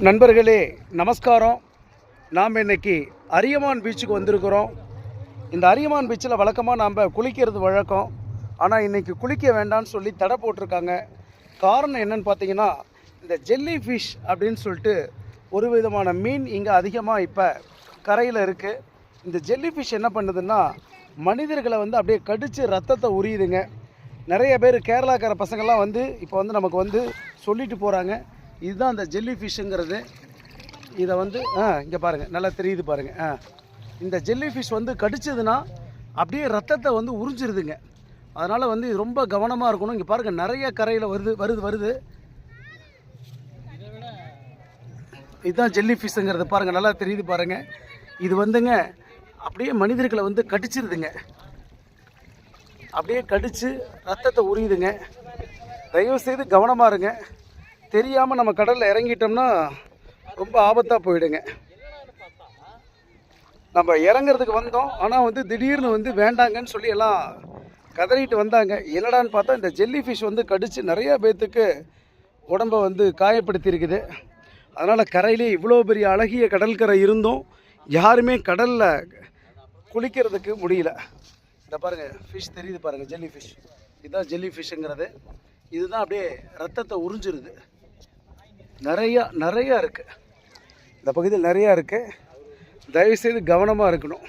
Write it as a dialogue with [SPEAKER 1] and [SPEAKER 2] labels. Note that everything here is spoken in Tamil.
[SPEAKER 1] நண்பர்களே நமஸ்காரம். நாம் இன்னைக்கு அரியமான் பீச்சுக்கு வந்திருக்கிறோம். இந்த அரியமான் பீச்சில் வழக்கமாக நாம் குளிக்கிறது வழக்கம். ஆனால் இன்னைக்கு குளிக்க வேண்டாம்னு சொல்லி தடை போட்டிருக்காங்க. காரணம் என்னன்னு பார்த்தீங்கன்னா இந்த ஜெல்லி ஃபிஷ் அப்படின்னு சொல்லிட்டு ஒரு விதமான மீன் இங்கே அதிகமாக இப்போ கரையில் இருக்குது இந்த ஜெல்லி ஃபிஷ் என்ன பண்ணுதுன்னா மனிதர்களை வந்து அப்படியே கடித்து ரத்தத்தை உரியுதுங்க. நிறைய பேர் கேரளாக்கார பசங்கள்லாம் வந்து இப்போ வந்து நமக்கு வந்து சொல்லிட்டு போகிறாங்க இதுதான் அந்த ஜெல்லி ஃபிஷ்ஷுங்கிறது இதை வந்து ஆ இங்கே பாருங்கள் நல்லா தெரியுது பாருங்கள் ஆ. இந்த ஜெல்லி ஃபிஷ் வந்து கடிச்சதுன்னா அப்படியே ரத்தத்தை வந்து உறிஞ்சிருதுங்க. அதனால் வந்து இது ரொம்ப கவனமாக இருக்கணும். இங்கே பாருங்கள் நிறைய கரையில் வருது வருது வருது. இதுதான் ஜெல்லி ஃபிஷ்ஷுங்கிறது பாருங்கள் நல்லா தெரியுது பாருங்கள் இது வந்துங்க அப்படியே மனிதர்களை வந்து கடிச்சிருதுங்க. அப்படியே கடித்து ரத்தத்தை உரியுதுங்க. தயவு செய்து கவனமாக இருங்க. தெரியாமல் நம்ம கடலில் இறங்கிட்டோம்னா ரொம்ப ஆபத்தாக போயிடுங்க. நம்ம இறங்குறதுக்கு வந்தோம். ஆனால் வந்து திடீர்னு வந்து வேண்டாங்கன்னு சொல்லி எல்லாம் கதறிட்டு வந்தாங்க. என்னடான்னு பார்த்தா இந்த ஜெல்லி ஃபிஷ் வந்து கடித்து நிறைய பேர்த்துக்கு உடம்பை வந்து காயப்படுத்தியிருக்குது. அதனால் கரையிலே இவ்வளோ பெரிய அழகிய கடற்கரை இருந்தும். யாருமே கடலில் குளிக்கிறதுக்கு முடியல. இந்த பாருங்கள் ஃபிஷ் தெரியுது பாருங்கள் ஜெல்லி ஃபிஷ் இதுதான் ஜெல்லி ஃபிஷ்ஷுங்கிறது இதுதான் அப்படியே ரத்தத்தை உறிஞ்சிருது. நிறையா நிறையா இருக்குது இந்த பகுதியில் நிறையா இருக்குது தயவுசெய்து கவனமாக இருக்கணும்.